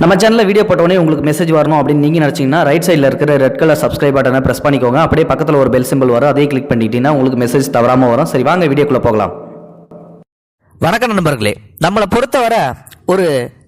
நம்ம சேனலில் வீடியோ போட்டோடனே உங்களுக்கு மெசேஜ் வரணும் அப்படின்னு நீங்கள் நினச்சிங்கன்னா ரைட் சைடில் இருக்கிற ரெட் கலர் சப்ஸ்கிரைப் பட்டனை ப்ரெஸ் பண்ணிக்கோங்க. அப்படியே பக்கத்தில் ஒரு பெல் சிம்பிள் வரும். அதையும் கிளிக் பண்ணிட்டீங்கன்னா உங்களுக்கு மெசேஜ் தவறாமல் வரும். சரி வாங்க வீடியோக்குள்ளே போகலாம். வணக்கம் நண்பர்களே. நம்மளை பொறுத்தவரை ஒரு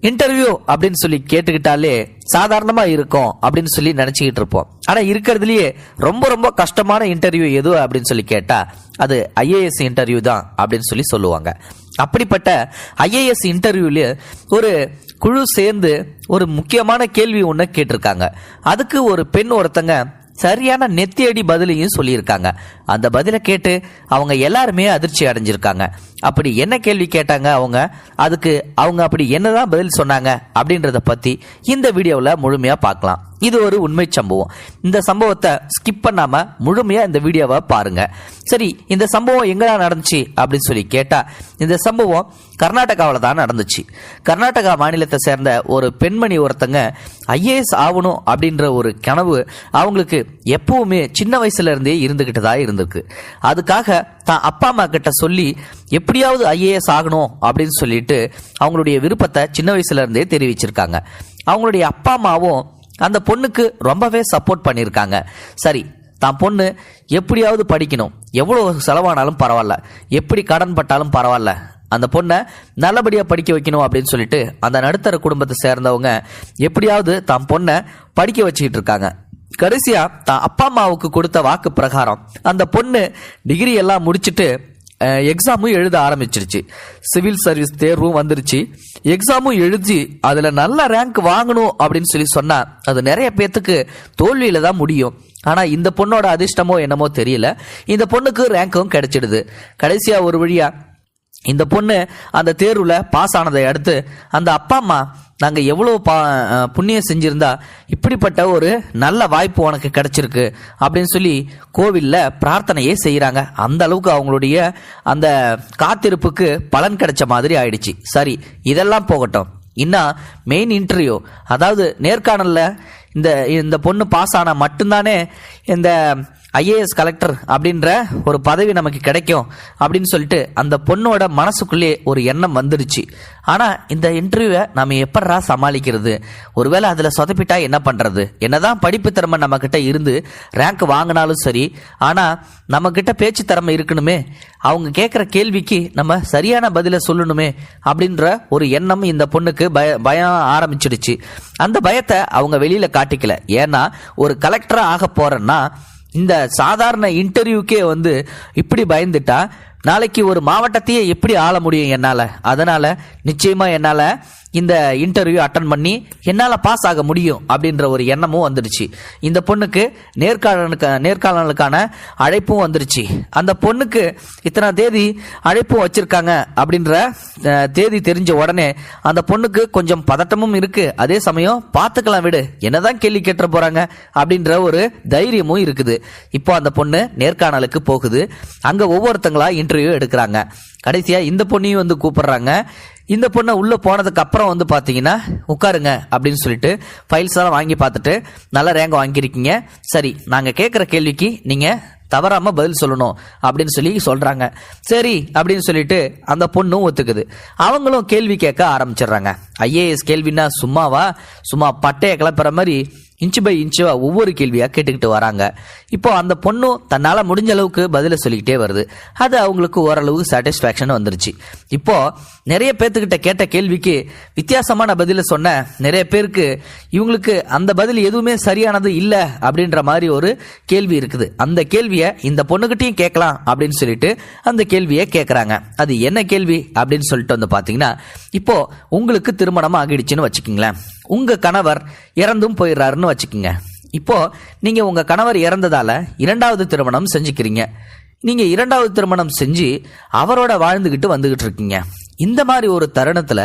இன்டர்வியூ அப்படின்னு சொல்லி கேட்டுக்கிட்டாலே சாதாரணமா இருக்கும் அப்படின்னு சொல்லி நினைச்சுக்கிட்டு இருப்போம். ஆனா இருக்கிறதுலயே ரொம்ப ரொம்ப கஷ்டமான இன்டர்வியூ எது அப்படின்னு சொல்லி கேட்டா அது ஐஏஎஸ் இன்டர்வியூ தான் அப்படின்னு சொல்லி சொல்லுவாங்க. அப்படிப்பட்ட ஐஏஎஸ் இன்டர்வியூல ஒரு குழு சேர்ந்து ஒரு முக்கியமான கேள்வி ஒன்று கேட்டிருக்காங்க. அதுக்கு ஒரு பெண் ஒருத்தங்க சரியான நெத்தியடி பதிலையும் சொல்லியிருக்காங்க. அந்த பதிலை கேட்டு அவங்க எல்லாருமே அதிர்ச்சி அடைஞ்சிருக்காங்க. அப்படி என்ன கேள்வி கேட்டாங்க அவங்க? அதுக்கு அவங்க அப்படி என்னதான் பதில் சொன்னாங்க அப்படின்றத பத்தி இந்த வீடியோவில் முழுமையா பார்க்கலாம். இது ஒரு உண்மை சம்பவம். இந்த சம்பவத்தை ஸ்கிப் பண்ணாம முழுமையா இந்த வீடியோவை பாருங்க. சரி இந்த சம்பவம் எங்கடா நடந்துச்சு அப்படின்னு சொல்லி கேட்டா இந்த சம்பவம் கர்நாடகாவில் தான் நடந்துச்சு. கர்நாடகா மாநிலத்தை சேர்ந்த ஒரு பெண்மணி ஒருத்தங்க ஐஏஎஸ் ஆகணும் அப்படின்ற ஒரு கனவு அவங்களுக்கு எப்பவுமே சின்ன வயசுல இருந்தே இருந்துகிட்டு தான் இருந்திருக்கு. அதுக்காக தான் அப்பா அம்மா கிட்ட சொல்லி எப்படியாவது ஐஏஎஸ் ஆகணும் அப்படின்னு சொல்லிட்டு அவங்களுடைய விருப்பத்தை சின்ன வயசுல இருந்தே தெரிவிச்சிருக்காங்க. அவங்களுடைய அப்பா அம்மாவும் அந்த பொண்ணுக்கு ரொம்பவே சப்போர்ட் பண்ணியிருக்காங்க. சரி தான் பொண்ணு எப்படியாவது படிக்கணும். எவ்வளோ செலவானாலும் பரவாயில்ல. எப்படி கடன் பட்டாலும் பரவாயில்ல. அந்த பொண்ணை நல்லபடியாக படிக்க வைக்கணும் அப்படின்னு சொல்லிட்டு அந்த நடுத்தர குடும்பத்தை சேர்ந்தவங்க எப்படியாவது தான் பொண்ணை படிக்க வச்சுக்கிட்டு இருக்காங்க. கடைசியாக தான் அப்பா அம்மாவுக்கு கொடுத்த வாக்கு பிரகாரம் அந்த பொண்ணு டிகிரி எல்லாம் முடிச்சுட்டு எக்ஸாமும் எழுத ஆரம்பிச்சிருச்சு. சிவில் சர்வீஸ் தேர்வும் வந்துருச்சு. எக்ஸாமும் எழுதி அதில் நல்ல ரேங்க் வாங்கணும் அப்படின்னு சொல்லி சொன்னால் அது நிறைய பேர்த்துக்கு தோல்வியில் தான் முடியும். ஆனால் இந்த பொண்ணோட அதிர்ஷ்டமோ என்னமோ தெரியல. இந்த பொண்ணுக்கு ரேங்க்கும் கிடைச்சிடுது. கடைசியாக ஒரு வழியாக இந்த பொண்ணு அந்த தேர்வில் பாஸ் ஆனதை அடுத்து அந்த அப்பா அம்மா நாங்கள் எவ்வளோ பா புண்ணியம் செஞ்சுருந்தா இப்படிப்பட்ட ஒரு நல்ல வாய்ப்பு உனக்கு கிடச்சிருக்கு அப்படின்னு சொல்லி கோவிலில் பிரார்த்தனையே செய்கிறாங்க அந்த அளவுக்கு அவங்களுடைய அந்த காத்திருப்புக்கு பலன் கிடைச்ச மாதிரி ஆயிடுச்சு. சரி இதெல்லாம் போகட்டும். இன்னும் மெயின் இன்டர்வியூ அதாவது நேர்காணலில் இந்த இந்த பொண்ணு பாஸ் ஆனால் மட்டும்தானே இந்த ஐஏஎஸ் கலெக்டர் அப்படின்ற ஒரு பதவி நமக்கு கிடைக்கும் அப்படின்னு சொல்லிட்டு அந்த பொண்ணோட மனசுக்குள்ளே ஒரு எண்ணம் வந்துடுச்சு ஆனால் இந்த இன்டர்வியூவை நம்ம எப்படா சமாளிக்கிறது? ஒருவேளை அதில் சொதப்பிட்டா என்ன பண்ணுறது என்னதான் படிப்பு திறமை நம்மக்கிட்ட இருந்து ரேங்க் வாங்கினாலும் சரி ஆனால் நம்மக்கிட்ட பேச்சு திறமை இருக்கணுமே. அவங்க கேட்குற கேள்விக்கு நம்ம சரியான பதிலை சொல்லணுமே அப்படின்ற ஒரு எண்ணம் இந்த பொண்ணுக்கு பய பயம் ஆரம்பிச்சிடுச்சு. அந்த பயத்தை அவங்க வெளியில் காட்டிக்கல. ஏன்னா ஒரு கலெக்டராக ஆக போகிறேன்னா இந்த சாதாரண இன்டர்வியூக்கே வந்து இப்படி பயந்துட்டா நாளைக்கு ஒரு மாவட்டத்தையே எப்படி ஆள முடியும் என்னால்? அதனால் நிச்சயமாக என்னால் இந்த இன்டர்வியூ அட்டன் பண்ணி என்னால் பாஸ் ஆக முடியும் அப்படின்ற ஒரு எண்ணமும் வந்துடுச்சு. இந்த பொண்ணுக்கு நேர்காணலுக்கு நேர்காணலுக்கான அழைப்பும் வந்துருச்சு அந்த பொண்ணுக்கு இத்தனை தேதி அழைப்பும் வச்சிருக்காங்க அப்படின்ற தேதி தெரிஞ்ச உடனே அந்த பொண்ணுக்கு கொஞ்சம் பதட்டமும் இருக்கு. அதே சமயம் பார்த்துக்கலாம் விடு என்னதான் கேள்வி கேட்டுற போறாங்க அப்படின்ற ஒரு தைரியமும் இருக்குது. இப்போ அந்த பொண்ணு நேர்காணலுக்கு போகுது. அங்க ஒவ்வொருத்தங்களா இன்டர்வியூ எடுக்கிறாங்க. கடைசியா இந்த பொண்ணையும் வந்து கூப்பிடுறாங்க. இந்த பொண்ணை உள்ளே போனதுக்கு அப்புறம் வந்து பார்த்தீங்கன்னா உட்காருங்க அப்படின்னு சொல்லிட்டு ஃபைல்ஸ் எல்லாம் வாங்கி பார்த்துட்டு நல்ல ரேங்க் வாங்கியிருக்கீங்க. சரி நாங்கள் கேட்குற கேள்விக்கு நீங்கள் தவறாம பதில் சொல்லணும் அப்படின்னு சொல்லி சொல்றாங்க. சரி அப்படின்னு சொல்லிட்டு அந்த பொண்ணும் ஒத்துக்குது. அவங்களும் கேள்வி கேட்க ஆரம்பிச்சிடுறாங்க. ஐஏஎஸ் கேள்வின்னா சும்மாவா? சும்மா பட்டையை கிளப்புற மாதிரி இன்ச்சு பை இன்ச்சுவா ஒவ்வொரு கேள்வியா கேட்டுக்கிட்டு வராங்க. இப்போ அந்த பொண்ணும் தன்னால முடிஞ்ச அளவுக்கு பதில சொல்லிக்கிட்டே வருது. அது அவங்களுக்கு ஓரளவுக்கு சாட்டிஸ்ஃபேக்ஷன் வந்துருச்சு. இப்போ நிறைய பேர்த்துக்கிட்ட கேட்ட கேள்விக்கு வித்தியாசமான பதில சொன்ன நிறைய பேருக்கு இவங்களுக்கு அந்த பதில் எதுவுமே சரியானது இல்லை அப்படின்ற மாதிரி ஒரு கேள்வி இருக்குது. அந்த கேள்வி கேள்வியை இந்த பொண்ணுகிட்டையும் கேட்கலாம் அப்படின்னு சொல்லிட்டு அந்த கேள்வியை கேட்கறாங்க அது என்ன கேள்வி அப்படின்னு சொல்லிட்டு வந்து பாத்தீங்கன்னா இப்போ உங்களுக்கு திருமணம் ஆகிடுச்சுன்னு வச்சுக்கோங்களேன். உங்க கணவர் இறந்தும் போயிடுறாருன்னு வச்சுக்கோங்க. இப்போ நீங்க உங்க கணவர் இறந்ததால இரண்டாவது திருமணம் செஞ்சுக்கிறீங்க. நீங்க இரண்டாவது திருமணம் செஞ்சு அவரோட வாழ்ந்துகிட்டு வந்துகிட்டு இருக்கீங்க. இந்த மாதிரி ஒரு தருணத்துல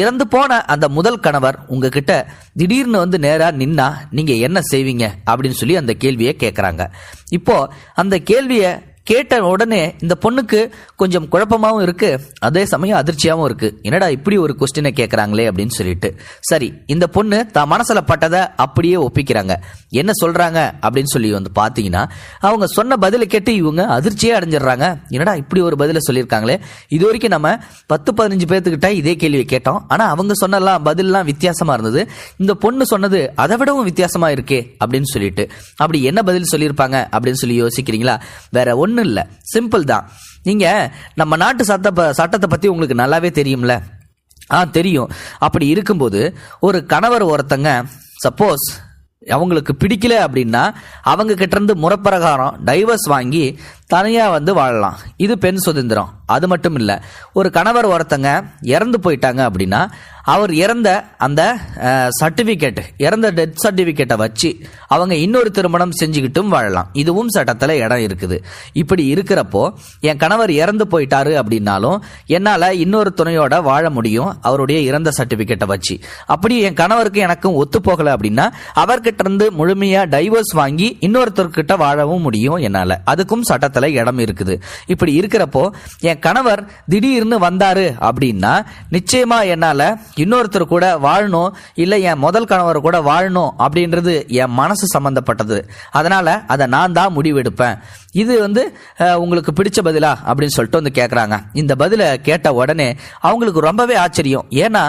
இறந்து போன அந்த முதல் கணவர் உங்ககிட்ட திடீர்னு வந்து நேரா நின்னா நீங்க என்ன செய்வீங்க அப்படின்னு சொல்லி அந்த கேள்வியை கேட்கறாங்க இப்போ அந்த கேள்வியை கேட்ட உடனே இந்த பொண்ணுக்கு கொஞ்சம் குழப்பமாகவும் இருக்கு. அதே சமயம் அதிர்ச்சியாகவும் இருக்கு. என்னடா இப்படி ஒரு கொஸ்டினை கேட்குறாங்களே அப்படின்னு சொல்லிட்டு. சரி இந்த பொண்ணு தான் மனசில் பட்டதை அப்படியே ஒப்பிக்கிறாங்க. என்ன சொல்றாங்க அப்படின்னு சொல்லி வந்து பார்த்தீங்கன்னா அவங்க சொன்ன பதிலை கேட்டு இவங்க அதிர்ச்சியே அடைஞ்சிடுறாங்க. என்னடா இப்படி ஒரு பதிலை சொல்லியிருக்காங்களே. இது வரைக்கும் நம்ம பத்து பதினஞ்சு பேர்த்துக்கிட்ட இதே கேள்வியை கேட்டோம். ஆனால் அவங்க சொன்னலாம் பதிலெலாம் வித்தியாசமாக இருந்தது. இந்த பொண்ணு சொன்னது அதை விடவும் வித்தியாசமாக இருக்கே அப்படின்னு சொல்லிட்டு. அப்படி என்ன பதில் சொல்லியிருப்பாங்க அப்படின்னு சொல்லி யோசிக்கிறீங்களா? வேற ஒன்றும் இல்லை சிம்பிள் தான். நீங்கள் நம்ம நாட்டு சட்ட ப- சட்டத்தை பற்றி உங்களுக்கு நல்லாவே தெரியும்ல? ஆ தெரியும். அப்படி இருக்கும்போது ஒரு கணவர் ஒருத்தங்க சப்போஸ் அவங்களுக்கு பிடிக்கல அப்படின்னா அவங்க கிட்ட இருந்து முறப்பிரகாரம் டைவர்ஸ் வாங்கி தனியாக வந்து வாழலாம். இது பெண் சுதந்திரம். அது மட்டும் இல்லை ஒரு கணவர் ஒருத்தங்க இறந்து போயிட்டாங்க அப்படின்னா அவர் இறந்த அந்த சர்டிஃபிகேட் இறந்த டெத் சர்டிஃபிகேட்டை வச்சு அவங்க இன்னொரு திருமணம் செஞ்சுக்கிட்டும் வாழலாம். இதுவும் சட்டத்தில் இடம் இருக்குது. இப்படி இருக்கிறப்போ என் கணவர் இறந்து போயிட்டாரு அப்படின்னாலும் என்னால் இன்னொரு துணையோட வாழ முடியும் அவருடைய இறந்த சர்டிஃபிகேட்டை வச்சு. அப்படி என் கணவருக்கு எனக்கும் ஒத்து போகலை அப்படின்னா அவர்கிட்ட இருந்து முழுமையாக டைவர்ஸ் வாங்கி இன்னொருத்தர்கிட்ட வாழவும் முடியும் என்னால். அதுக்கும் சட்டத்தில் இடம் இருக்குது. இப்படி இருக்கிறப்போ என் கணவர் திடீர்னு வந்தாரு அப்படின்னா நிச்சயமா என்னால இன்னொருத்தர் கூட வாழணும் இல்லை என் முதல் கணவர் கூட வாழணும் அப்படின்றது என் மனசு சம்பந்தப்பட்டது. அதனால அதை நான் தான் முடிவெடுப்பேன். இது வந்து உங்களுக்கு பிடிச்ச பதிலா அப்படின்னு சொல்லிட்டு வந்து கேட்குறாங்க இந்த பதிலை கேட்ட உடனே அவங்களுக்கு ரொம்பவே ஆச்சரியம். ஏன்னா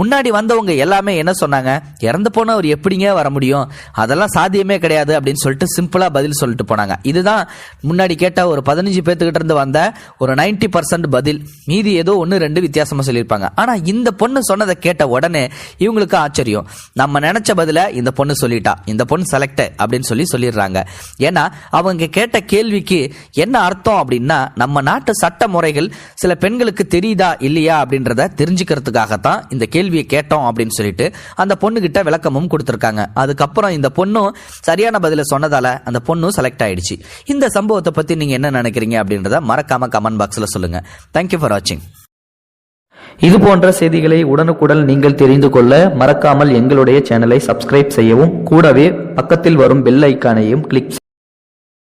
முன்னாடி வந்தவங்க எல்லாமே என்ன சொன்னாங்க? இறந்து போனவர் எப்படிங்க வர முடியும்? அதெல்லாம் சாத்தியமே கிடையாது அப்படின்னு சொல்லிட்டு சிம்பிளாக பதில் சொல்லிட்டு போனாங்க. இதுதான் முன்னாடி கேட்ட ஒரு பதினஞ்சு பேர்த்துக்கிட்ட இருந்து வந்த ஒரு 90% பர்சன்ட் பதில். மீதி ஏதோ ஒன்று ரெண்டு வித்தியாசமாக சொல்லியிருப்பாங்க. ஆனால் இந்த பொண்ணு சொன்னதை கேட்ட உடனே இவங்களுக்கு ஆச்சரியம். நம்ம நினச்ச பதில இந்த பொண்ணு சொல்லிட்டா. இந்த பொண்ணு செலக்ட் அப்படின்னு சொல்லி சொல்லிடுறாங்க. ஏன்னா அவங்க கேட்ட கேள்விக்கு என்ன அர்த்தம் அப்படின்னா நம்ம நாட்டு சட்ட முறைகள் சில பெண்களுக்கு தெரியுதா இல்லையா அப்படின்றத தெரிஞ்சுக்கிறதுக்காகத்தான் இந்த கேள்வியை கேட்டோம் அப்படின்னு சொல்லிட்டு அந்த பொண்ணுகிட்ட விளக்கமும் கொடுத்துருக்காங்க. அதுக்கப்புறம் இந்த பொண்ணும் சரியான பதில சொன்னதால அந்த பொண்ணும் செலக்ட் ஆயிடுச்சு. இந்த சம்பவத்தை பற்றி நீங்க என்ன நினைக்கிறீங்க அப்படின்றத மறக்காம கமெண்ட் பாக்ஸ்ல சொல்லுங்க. தேங்க்யூ ஃபார் வாட்சிங் இது போன்ற செய்திகளை உடனுக்குடன் நீங்கள் தெரிந்து கொள்ள மறக்காமல் எங்களுடைய சேனலை சப்ஸ்கிரைப் செய்யவும் கூடவே பக்கத்தில் வரும் பெல் ஐக்கானையும் கிளிக்